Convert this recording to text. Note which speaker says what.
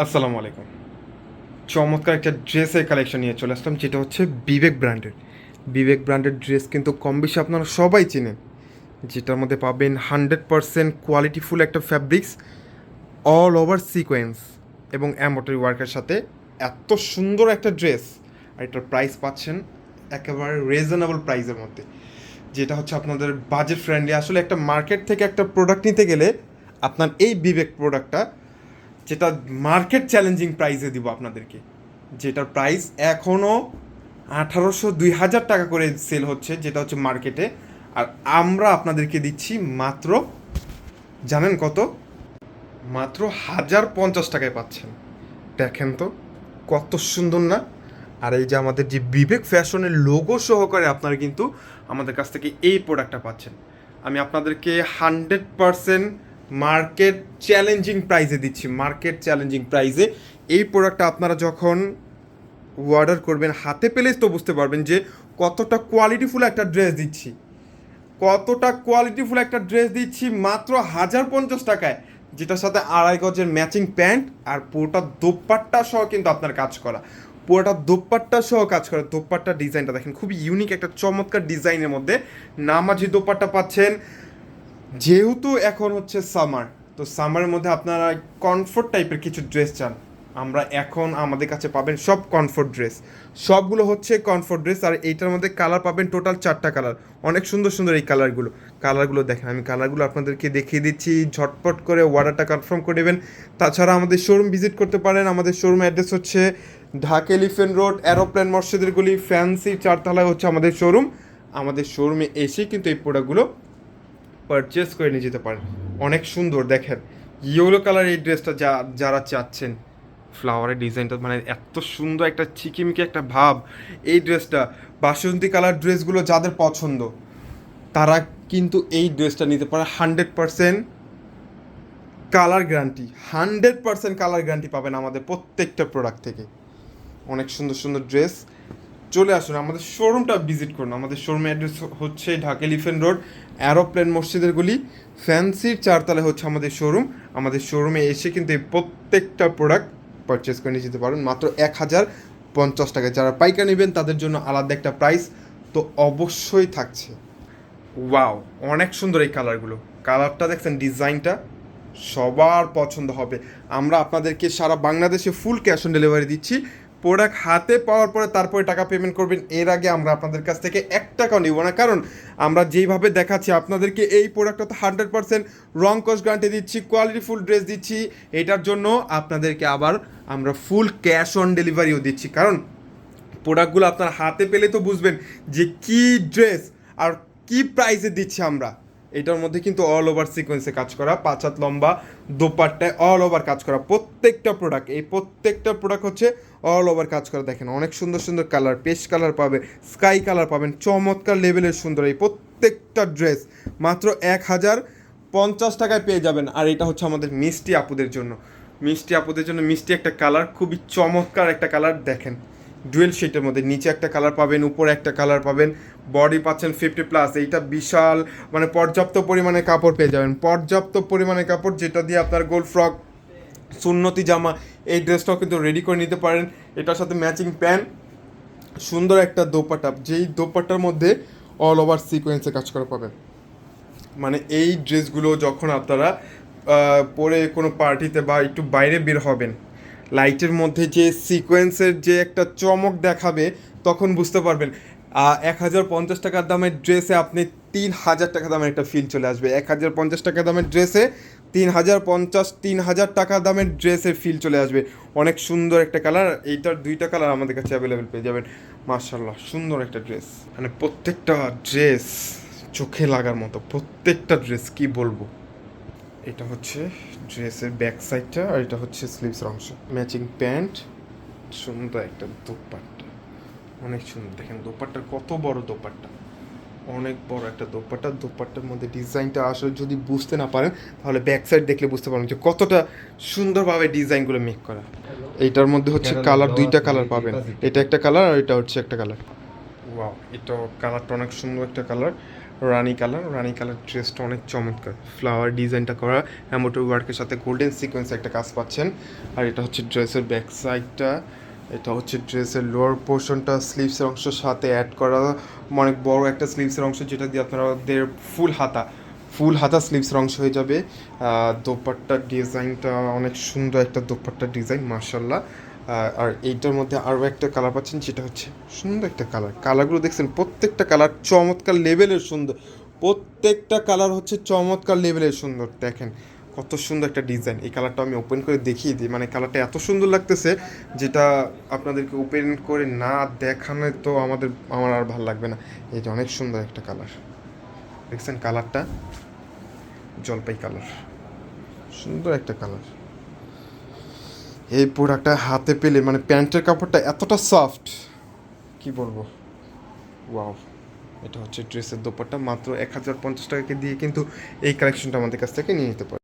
Speaker 1: আসসালামু আলাইকুম। চমৎকার একটা ড্রেসের কালেকশন নিয়ে চলে আসলাম, যেটা হচ্ছে বিবেক ব্র্যান্ডের। বিবেক ব্র্যান্ডের ড্রেস কিন্তু কম বেশি আপনারা সবাই চেনেন, যেটার মধ্যে পাবেন হান্ড্রেড পারসেন্ট কোয়ালিটিফুল একটা ফ্যাব্রিক্স অল ওভার সিকোয়েন্স এবং অ্যাম্বটারি ওয়ার্কের সাথে এত সুন্দর একটা ড্রেস। আর এটার প্রাইস পাচ্ছেন একেবারে রিজনেবল প্রাইসের মধ্যে। যেটা হচ্ছে আপনাদের বাজেট ফ্রেন্ডলি আসলে একটা মার্কেট থেকে একটা প্রোডাক্ট নিতে গেলে আপনার এই বিবেক প্রোডাক্টটা যেটা মার্কেট চ্যালেঞ্জিং প্রাইসে দিব আপনাদেরকে। যেটার প্রাইস এখনও আঠারোশো দুই হাজার টাকা করে সেল হচ্ছে, যেটা হচ্ছে মার্কেটে আর আমরা আপনাদেরকে দিচ্ছি মাত্র, জানেন কত? মাত্র হাজার পঞ্চাশ টাকায় পাচ্ছেন। দেখেন তো, কত সুন্দর না? আর এই যে আমাদের যে বিবেক ফ্যাশনের লোগো সহকারে আপনারা কিন্তু আমাদের কাছ থেকে এই প্রোডাক্টটা পাচ্ছেন। আমি আপনাদেরকে হান্ড্রেড পারসেন্ট মার্কেট চ্যালেঞ্জিং প্রাইসে দিচ্ছি, মার্কেট চ্যালেঞ্জিং প্রাইসে। এই প্রোডাক্টটা আপনারা যখন অর্ডার করবেন, হাতে পেলেই তো বুঝতে পারবেন যে কতটা কোয়ালিটিফুল একটা ড্রেস দিচ্ছি। কতটা কোয়ালিটিফুল একটা ড্রেস দিচ্ছি মাত্র হাজার পঞ্চাশ টাকায়, যেটার সাথে আড়াই গজের ম্যাচিং প্যান্ট আর পুরোটা দোপাট্টা সহ কিন্তু আপনার কাজ করা। পুরোটা দোপাট্টা সহ কাজ করা। দোপাট্টা ডিজাইনটা দেখেন, খুবই ইউনিক একটা চমৎকার ডিজাইনের মধ্যে নামাজি দোপাট্টা পাচ্ছেন। যেহেতু এখন হচ্ছে সামার তো সামারের মধ্যে আপনারা কমফোর্ট টাইপের কিছু ড্রেস চান। আমরা এখন আমাদের কাছে পাবেন সব কমফোর্ট ড্রেস সবগুলো হচ্ছে কমফোর্ট ড্রেস আর এইটার মধ্যে কালার পাবেন টোটাল চারটা কালার অনেক সুন্দর সুন্দর এই কালারগুলো কালারগুলো দেখেন, আমি কালারগুলো আপনাদেরকে দেখিয়ে দিচ্ছি। ঝটপট করে অর্ডারটা কনফার্ম করে দেবেন তাছাড়া আমাদের শোরুম ভিজিট করতে পারেন। আমাদের শোরুম অ্যাড্রেস হচ্ছে ঢাকা এলিফেন্ট রোড অ্যারোপ্লেন মসজিদের গলি ফ্যান্সি চারতলায় হচ্ছে আমাদের শোরুম আমাদের শোরুমে এসেই কিন্তু এই প্রোডাক্টগুলো পারচেস করে নিয়ে যেতে পারেন। অনেক সুন্দর, দেখেন। ইয়েলো কালার এই ড্রেসটা যা, যারা চাচ্ছেন ফ্লাওয়ারের ডিজাইনটা মানে এত সুন্দর একটা চিকিমিকি একটা ভাব। এই ড্রেসটা বাসন্তী কালার ড্রেসগুলো যাদের পছন্দ, তারা কিন্তু এই ড্রেসটা নিতে পারে hundred percent colour guarantee hundred percent colour guarantee পাবেন আমাদের প্রত্যেকটা প্রোডাক্ট থেকে। অনেক সুন্দর সুন্দর ড্রেস চলে আসুন, আমাদের শোরুমটা ভিজিট করুন। আমাদের শোরুম অ্যাড্রেস হচ্ছে ঢাকা এলিফেন্ট রোড অ্যারোপ্লেন মসজিদের গলি। ফ্যান্সির চারতলায় হচ্ছে আমাদের শোরুম আমাদের শোরুমে এসে কিন্তু এই প্রত্যেকটা প্রোডাক্ট পারচেস করে নিয়ে যেতে পারেন। মাত্র এক হাজার পঞ্চাশ টাকা। যারা পাইকার নেবেন, তাদের জন্য আলাদা একটা প্রাইস তো অবশ্যই থাকছে। ওয়াও অনেক সুন্দর এই কালারগুলো কালারটা দেখছেন ডিজাইনটা সবার পছন্দ হবে। আমরা আপনাদেরকে সারা বাংলাদেশে ফুল ক্যাশ অন ডেলিভারি দিচ্ছি। প্রোডাক্ট হাতে পাওয়ার পরে তারপরে টাকা পেমেন্ট করবেন, এর আগে আমরা আপনাদের কাছ থেকে এক টাকাও নিব না। কারণ আমরা যেইভাবে দেখাচ্ছি, আপনাদেরকে এই প্রোডাক্টটা তো হান্ড্রেড পার্সেন্ট রং কস্ট গ্যারান্টি দিচ্ছি কোয়ালিটিফুল ড্রেস দিচ্ছি। এটার জন্য আপনাদেরকে আবার আমরা ফুল ক্যাশ অন ডেলিভারিও দিচ্ছি। কারণ প্রোডাক্টগুলো আপনার হাতে পেলে তো বুঝবেন যে কি ড্রেস আর কি প্রাইসে দিচ্ছি আমরা। এটার মধ্যে কিন্তু অল ওভার সিকোয়েন্সে কাজ করা পাঁচ হাত লম্বা, দোপাট্টায় অল ওভার কাজ করা। প্রত্যেকটা প্রোডাক্ট এই প্রত্যেকটা প্রোডাক্ট হচ্ছে অল ওভার কাজ করা দেখেন, অনেক সুন্দর সুন্দর কালার পেস্ট কালার পাবে স্কাই কালার পাবেন, চমৎকার লেভেলের সুন্দর এই প্রত্যেকটা ড্রেস মাত্র এক হাজার পঞ্চাশ টাকায় পেয়ে যাবেন। আর এটা হচ্ছে আমাদের মিষ্টি আপুদের জন্য। মিষ্টি আপুদের জন্য মিষ্টি একটা কালার খুবই চমৎকার একটা কালার দেখেন। ডুয়েল শেটের মধ্যে নিচে একটা কালার পাবেন, উপরে একটা কালার পাবেন বডি পাচ্ছেন ফিফটি প্লাস এইটা বিশাল মানে পর্যাপ্ত পরিমাণে কাপড় পেয়ে যাবেন। পর্যাপ্ত পরিমাণে কাপড় যেটা দিয়ে আপনার গোল ফ্রক সুন্নতি জামা এই ড্রেসটাও কিন্তু রেডি করে নিতে পারেন। এটার সাথে ম্যাচিং প্যান্ট সুন্দর একটা দোপাটা যেই দোপাটার মধ্যে অল ওভার সিকোয়েন্সে কাজ করা পাবেন। মানে এই ড্রেসগুলো যখন আপনারা পরে কোনো পার্টিতে বা একটু বাইরে বের হবেন লাইটের মধ্যে যে সিকোয়েন্সের যে একটা চমক দেখাবে, তখন বুঝতে পারবেন। এক হাজার পঞ্চাশ টাকার দামের ড্রেসে আপনি তিন হাজার টাকা দামের একটা ফিল চলে আসবে। এক হাজার পঞ্চাশ টাকা দামের ড্রেসে তিন হাজার পঞ্চাশ তিন হাজার টাকা দামের ড্রেসের ফিল চলে আসবে। অনেক সুন্দর একটা কালার এইটার দুইটা কালার আমাদের কাছে অ্যাভেলেবেল পেয়ে যাবেন। মার্শাল্লাহ সুন্দর একটা ড্রেস মানে প্রত্যেকটা ড্রেস চোখে লাগার মতো, প্রত্যেকটা ড্রেস কি বলব? এটা হচ্ছে ড্রেসের ব্যাক সাইডটা আর এটা হচ্ছে স্লিভসের অংশ। ম্যাচিং প্যান্ট সুন্দর একটা দোপাট্টা। অনেক সুন্দর। দেখেন দোপাট্টার কত বড় দোপাট্টা। অনেক বড় একটা দোপাট্টা। দোপাট্টার মধ্যে ডিজাইনটা আসলে যদি বুঝতে না পারেন তাহলে ব্যাক সাইড দেখলে বুঝতে পারবেন যে কতটা সুন্দরভাবে ডিজাইনগুলো মেক করা। এইটার মধ্যে হচ্ছে কালার দুইটা কালার পাবেন। এটা একটা কালার আর এটা হচ্ছে একটা কালার ওয়াও এটা কালারটা অনেক সুন্দর একটা colour rani colour rani colour ড্রেসটা অনেক চমৎকার। ফ্লাওয়ার ডিজাইনটা করা অ্যামোটোর ওয়ার্কের সাথে গোল্ডেন সিকোয়েন্স একটা কাজ পাচ্ছেন। আর এটা হচ্ছে ড্রেসের ব্যাক সাইডটা এটা হচ্ছে ড্রেসের লোয়ার পোর্শনটা স্লিভসের অংশের সাথে অ্যাড করা। অনেক বড় একটা স্লিভসের অংশ যেটা দিয়ে আপনাদের ফুল হাতা ফুল হাতা স্লিভসের অংশ হয়ে যাবে। দোপাট্টার ডিজাইনটা অনেক সুন্দর একটা দোপাট্টার ডিজাইন মার্শাল্লাহ আর এইটার মধ্যে আরও একটা কালার পাচ্ছেন যেটা হচ্ছে সুন্দর একটা কালার কালারগুলো দেখছেন, প্রত্যেকটা কালার চমৎকার লেভেলের সুন্দর। প্রত্যেকটা কালার হচ্ছে চমৎকার লেভেলের সুন্দর, দেখেন। কত সুন্দর একটা ডিজাইন এই কালারটা আমি ওপেন করে দেখিয়ে দিই। মানে কালারটা এত সুন্দর লাগতেছে যেটা আপনাদেরকে ওপেন করে না দেখানো তো আমাদের, আমার আর ভালো লাগবে না। যে অনেক সুন্দর একটা কালার দেখছেন কালারটা জলপাই কালার সুন্দর একটা কালার এই প্রোডাক্টটা হাতে পেলে মানে প্যান্টের কাপড়টা এতটা সফট কি বলব? ওয়াও এটা হচ্ছে ড্রেসের দোপাট্টা। মাত্র এক হাজার পঞ্চাশ টাকাকে দিয়ে কিন্তু এই কালেকশনটা আমাদের কাছ থেকে নিয়ে নিতে পারে।